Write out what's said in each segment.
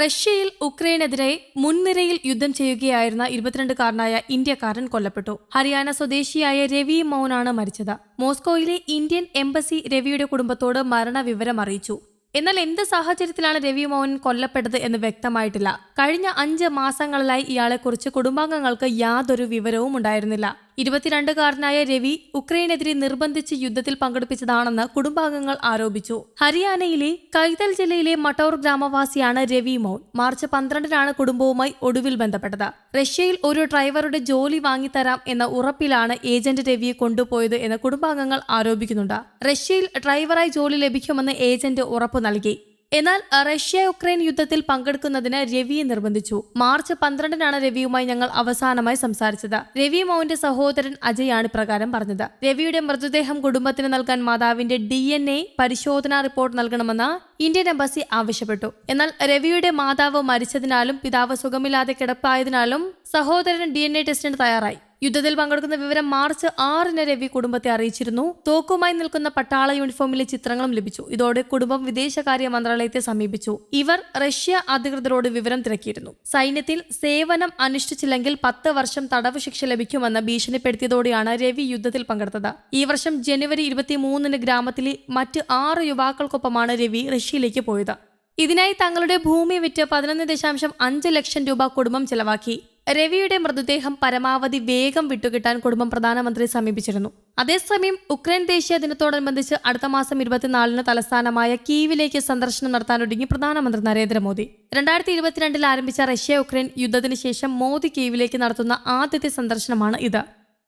റഷ്യയിൽ ഉക്രൈനെതിരെ മുൻനിരയിൽ യുദ്ധം ചെയ്യുകയായിരുന്ന ഇരുപത്തിരണ്ടുകാരനായ ഇന്ത്യക്കാരൻ കൊല്ലപ്പെട്ടു. ഹരിയാന സ്വദേശിയായ രവി മൗനാണ് മരിച്ചത്. മോസ്കോയിലെ ഇന്ത്യൻ എംബസി രവിയുടെ കുടുംബത്തോട് മരണവിവരം അറിയിച്ചു. എന്നാൽ എന്ത് സാഹചര്യത്തിലാണ് രവി മോഹൻ കൊല്ലപ്പെട്ടത് എന്ന് വ്യക്തമായിട്ടില്ല. കഴിഞ്ഞ അഞ്ച് മാസങ്ങളിലായി ഇയാളെക്കുറിച്ച് കുടുംബാംഗങ്ങൾക്ക് യാതൊരു വിവരവും ഉണ്ടായിരുന്നില്ല ഇരുപത്തിരണ്ടുകാരനായ രവി ഉക്രൈനെതിരെ നിർബന്ധിച്ച് യുദ്ധത്തിൽ പങ്കെടുപ്പിച്ചതാണെന്ന് കുടുംബാംഗങ്ങൾ ആരോപിച്ചു. ഹരിയാനയിലെ കൈതൽ ജില്ലയിലെ മട്ടോർ ഗ്രാമവാസിയാണ് രവി മൗൻ മാർച്ച് പന്ത്രണ്ടിനാണ് കുടുംബവുമായി ഒടുവിൽ ബന്ധപ്പെട്ടത്. റഷ്യയിൽ ഒരു ഡ്രൈവറുടെ ജോലി വാങ്ങിത്തരാം എന്ന ഉറപ്പിലാണ് ഏജന്റ് രവിയെ കൊണ്ടുപോയത് എന്ന് കുടുംബാംഗങ്ങൾ ആരോപിക്കുന്നുണ്ട്. റഷ്യയിൽ ഡ്രൈവറായി ജോലി ലഭിക്കുമെന്ന് ഏജന്റ് ഉറപ്പു നൽകി. എന്നാൽ റഷ്യ യുക്രൈൻ യുദ്ധത്തിൽ പങ്കെടുക്കുന്നതിന് രവിയെ നിർബന്ധിച്ചു. മാർച്ച് പന്ത്രണ്ടിനാണ് രവിയുമായി ഞങ്ങൾ അവസാനമായി സംസാരിച്ചത്. രവി മോഹന്റെ സഹോദരൻ അജയാണ് ഇപ്രകാരം പറഞ്ഞത്. രവിയുടെ മൃതദേഹം കുടുംബത്തിന് നൽകാൻ മാതാവിന്റെ ഡി എൻ എ പരിശോധനാ റിപ്പോർട്ട് നൽകണമെന്ന് ഇന്ത്യൻ എംബസി ആവശ്യപ്പെട്ടു. എന്നാൽ രവിയുടെ മാതാവ് മരിച്ചതിനാലും പിതാവ് സുഖമില്ലാതെ കിടപ്പായതിനാലും സഹോദരൻ ഡി എൻ എ ടെസ്റ്റിന് തയ്യാറായി. യുദ്ധത്തിൽ പങ്കെടുക്കുന്ന വിവരം മാർച്ച് ആറിന് രവി കുടുംബത്തെ അറിയിച്ചിരുന്നു. തോക്കുമായി നിൽക്കുന്ന പട്ടാള യൂണിഫോമിലെ ചിത്രങ്ങളും ലഭിച്ചു. ഇതോടെ കുടുംബം വിദേശകാര്യ മന്ത്രാലയത്തെ സമീപിച്ചു. ഇവർ റഷ്യ അധികൃതരോട് വിവരം തിരക്കിയിരുന്നു. സൈന്യത്തിൽ സേവനം അനുഷ്ഠിച്ചില്ലെങ്കിൽ പത്ത് വർഷം തടവ് ശിക്ഷ ലഭിക്കുമെന്ന് ഭീഷണിപ്പെടുത്തിയതോടെയാണ് രവി യുദ്ധത്തിൽ പങ്കെടുത്തത്. ഈ വർഷം ജനുവരി ഇരുപത്തിമൂന്നിന് ഗ്രാമത്തിലെ മറ്റ് ആറ് യുവാക്കൾക്കൊപ്പമാണ് രവി റഷ്യയിലേക്ക് പോയത്. ഇതിനായി തങ്ങളുടെ ഭൂമി വിറ്റ് പതിനൊന്ന് ദശാംശം അഞ്ച് ലക്ഷം രൂപ കുടുംബം ചെലവാക്കി. രവിയുടെ മൃതദേഹം പരമാവധി വേഗം വിട്ടുകിട്ടാൻ കുടുംബം പ്രധാനമന്ത്രിയെ സമീപിച്ചിരുന്നു. അതേസമയം ഉക്രൈൻ ദേശീയ ദിനത്തോടനുബന്ധിച്ച് അടുത്ത മാസം ഇരുപത്തിനാലിന് തലസ്ഥാനമായ കീവിലേക്ക് സന്ദർശനം നടത്താനൊരുങ്ങി പ്രധാനമന്ത്രി നരേന്ദ്രമോദി. രണ്ടായിരത്തി ഇരുപത്തിരണ്ടിൽ ആരംഭിച്ച റഷ്യ ഉക്രൈൻ യുദ്ധത്തിന് ശേഷം മോദി കീവിലേക്ക് നടത്തുന്ന ആദ്യത്തെ സന്ദർശനമാണ് ഇത്.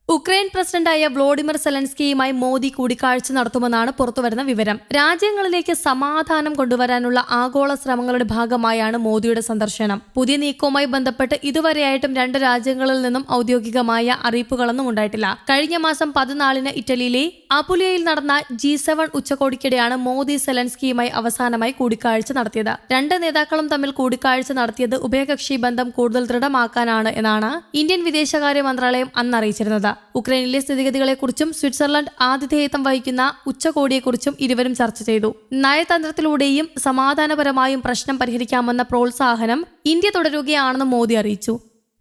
ഉക്രൈൻ പ്രസിഡന്റായ വ്ളോഡിമിർ സെലൻസ്കിയുമായി മോദി കൂടിക്കാഴ്ച നടത്തുമെന്നാണ് പുറത്തുവരുന്ന വിവരം. രാജ്യങ്ങളിലേക്ക് സമാധാനം കൊണ്ടുവരാനുള്ള ആഗോള ശ്രമങ്ങളുടെ ഭാഗമായാണ് മോദിയുടെ സന്ദർശനം. പുതിയ നീക്കവുമായി ബന്ധപ്പെട്ട് ഇതുവരെയായിട്ടും രണ്ട് രാജ്യങ്ങളിൽ നിന്നും ഔദ്യോഗികമായ അറിയിപ്പുകളൊന്നും ഉണ്ടായിട്ടില്ല. കഴിഞ്ഞ മാസം പതിനാലിന് ഇറ്റലിയിലെ അപുലിയയിൽ നടന്ന ജി സെവൻ ഉച്ചകോടിക്കിടെയാണ് മോദി സെലൻസ്കിയുമായി അവസാനമായി കൂടിക്കാഴ്ച നടത്തിയത്. രണ്ട് നേതാക്കളും തമ്മിൽ കൂടിക്കാഴ്ച നടത്തിയത് ഉഭയകക്ഷി ബന്ധം കൂടുതൽ ദൃഢമാക്കാനാണ് എന്നാണ് ഇന്ത്യൻ വിദേശകാര്യ മന്ത്രാലയം അന്ന് അറിയിച്ചിരുന്നത് ഉക്രൈനിലെ സ്ഥിതിഗതികളെക്കുറിച്ചും സ്വിറ്റ്സർലൻഡ് ആതിഥേയത്വം വഹിക്കുന്ന ഉച്ചകോടിയെക്കുറിച്ചും ഇരുവരും ചർച്ച ചെയ്തു. നയതന്ത്രത്തിലൂടെയും സമാധാനപരമായും പ്രശ്നം പരിഹരിക്കാമെന്ന പ്രോത്സാഹനം ഇന്ത്യ തുടരുകയാണെന്ന് മോദി അറിയിച്ചു.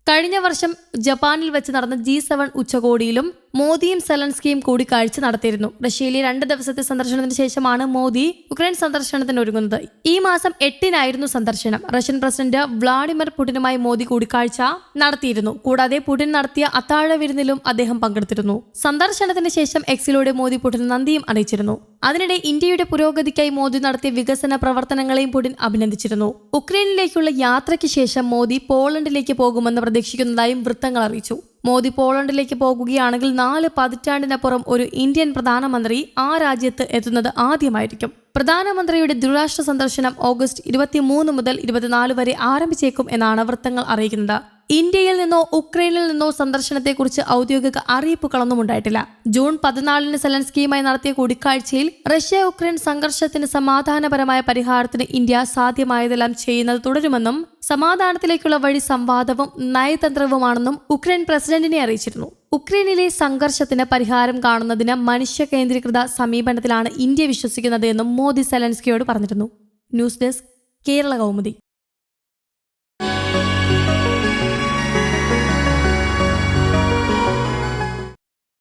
കഴിഞ്ഞ വർഷം ജപ്പാനിൽ വെച്ച് നടന്ന ജി സെവൻ ഉച്ചകോടിയിലും മോദിയും സെലൻസ്കിയും കൂടിക്കാഴ്ച നടത്തിയിരുന്നു. റഷ്യയിലെ രണ്ട് ദിവസത്തെ സന്ദർശനത്തിന് ശേഷമാണ് മോദി ഉക്രൈൻ സന്ദർശനത്തിന് ഒരുങ്ങുന്നത്. ഈ മാസം എട്ടിനായിരുന്നു സന്ദർശനം. റഷ്യൻ പ്രസിഡന്റ് വ്ളാഡിമിർ പുടിനുമായി മോദി കൂടിക്കാഴ്ച നടത്തിയിരുന്നു. കൂടാതെ പുടിൻ നടത്തിയ അത്താഴ വിരുന്നിലും അദ്ദേഹം പങ്കെടുത്തിരുന്നു. സന്ദർശനത്തിന് ശേഷം എക്സിലൂടെ മോദി പുടിന് നന്ദിയും അറിയിച്ചിരുന്നു. അതിനിടെ ഇന്ത്യയുടെ പുരോഗതിക്കായി മോദി നടത്തിയ വികസന പ്രവർത്തനങ്ങളെയും പുടിൻ അഭിനന്ദിച്ചിരുന്നു. ഉക്രൈനിലേക്കുള്ള യാത്രയ്ക്ക് ശേഷം മോദി പോളണ്ടിലേക്ക് പോകുമെന്ന് പ്രതീക്ഷിക്കുന്നതായും വൃത്തങ്ങൾ അറിയിച്ചു. മോദി പോളണ്ടിലേക്ക് പോകുകയാണെങ്കിൽ നാല് പതിറ്റാണ്ടിനപ്പുറം ഒരു ഇന്ത്യൻ പ്രധാനമന്ത്രി ആ രാജ്യത്ത് എത്തുന്നത് ആദ്യമായിരിക്കും. പ്രധാനമന്ത്രിയുടെ ദ്വിരാഷ്ട്ര സന്ദർശനം ഓഗസ്റ്റ് ഇരുപത്തിമൂന്ന് മുതൽ ഇരുപത്തിനാല് വരെ ആരംഭിച്ചേക്കും എന്നാണ് വൃത്തങ്ങൾ അറിയിക്കുന്നത്. ഇന്ത്യയിൽ നിന്നോ ഉക്രൈനിൽ നിന്നോ സന്ദർശനത്തെക്കുറിച്ച് ഔദ്യോഗിക അറിയിപ്പുകളൊന്നും ഉണ്ടായിട്ടില്ല. ജൂൺ പതിനാലിന് സെലൻസ്കിയുമായി നടത്തിയ കൂടിക്കാഴ്ചയിൽ റഷ്യ ഉക്രൈൻ സംഘർഷത്തിന് സമാധാനപരമായ പരിഹാരത്തിന് ഇന്ത്യ സാധ്യമായതെല്ലാം ചെയ്യുന്നത് തുടരുമെന്നും സമാധാനത്തിലേക്കുള്ള വഴി സംവാദവും നയതന്ത്രവുമാണെന്നും ഉക്രൈൻ പ്രസിഡന്റിനെ അറിയിച്ചിരുന്നു. ഉക്രൈനിലെ സംഘർഷത്തിന് പരിഹാരം കാണുന്നതിന് മനുഷ്യ കേന്ദ്രീകൃത സമീപനത്തിലാണ് ഇന്ത്യ വിശ്വസിക്കുന്നത് എന്നും മോദി സെലൻസ്കിയോട് പറഞ്ഞിരുന്നു. News desk Kerala Kaumudi.